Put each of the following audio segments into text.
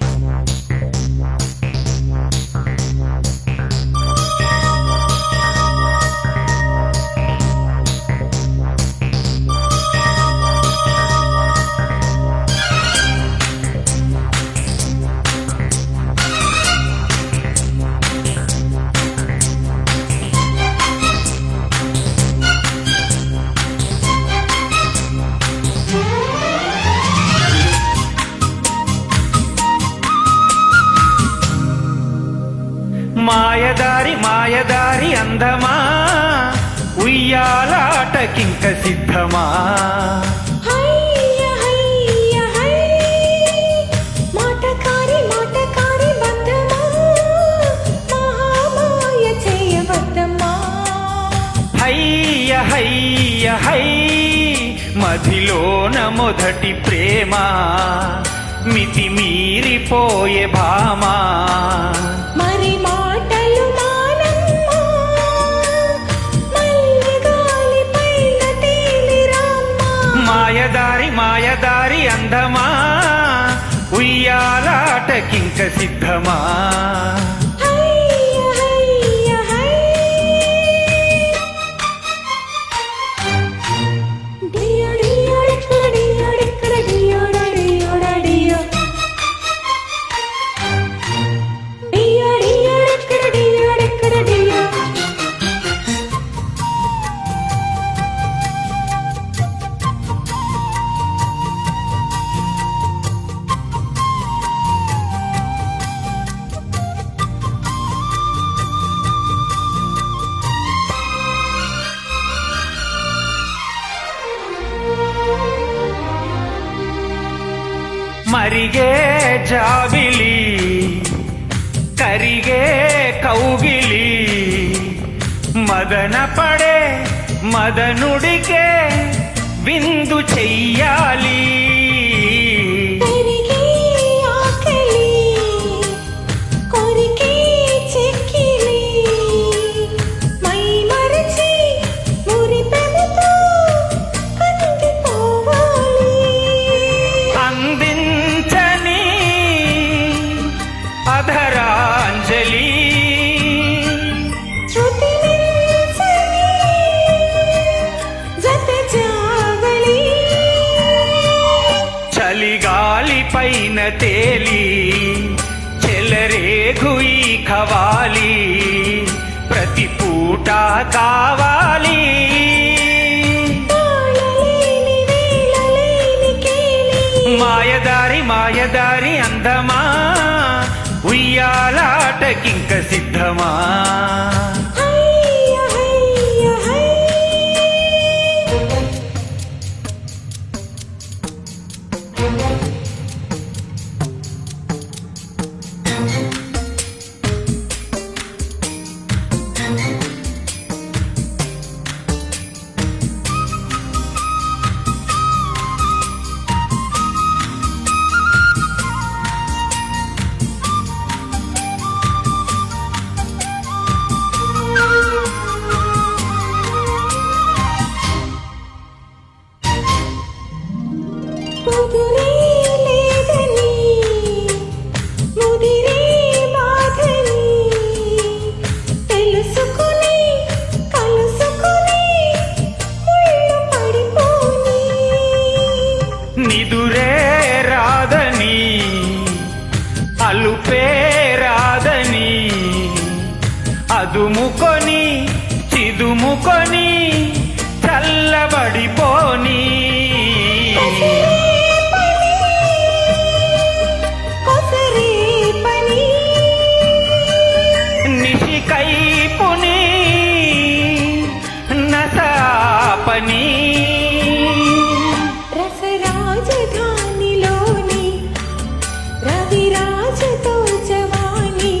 Bye. మాయదారి మాయదారి అందమా? ఉయ్యాలాటకింక సిద్ధమా? హయ్య హయ్య హై మధిలోన మొదటి ప్రేమ? మితి మీరిపోయే భామా? దారి మాయదారి అందమా ఉయ్యాలాటకింక సిద్ధమా? మరిగే జాబిలి కరిగే కౌగిలి. మదన పడే మదనుడికే విందు చెయ్యాలి. చలిగాలి పైన తేలి చెలరేగుయి ఈ ఖవాలి ప్రతి పూట కావాలి. మాయదారి మాయదారి అందమా ఉయ్యాలాటకింక సిద్ధమా? నిదురే రాదని అలుపే రాదని అదుముకొని చిదుముకొని నిశికైపుని నసాపని రసరాజధానిలోని రవిరాజతో జవాని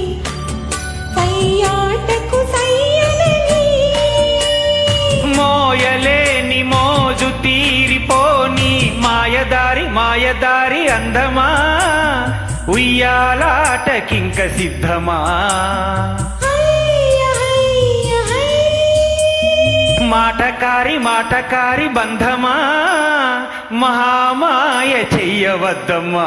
సయ్యాటకు సయ్యనని. మోయలేని మోజు తీరిపోని మాయదారి మాయదారి అందమా ఉయ్యాలాటకింక సిద్ధమా? మాటకారి మాటకారి బంధమా? మహామాయ చెయ్యవద్దమ్మా.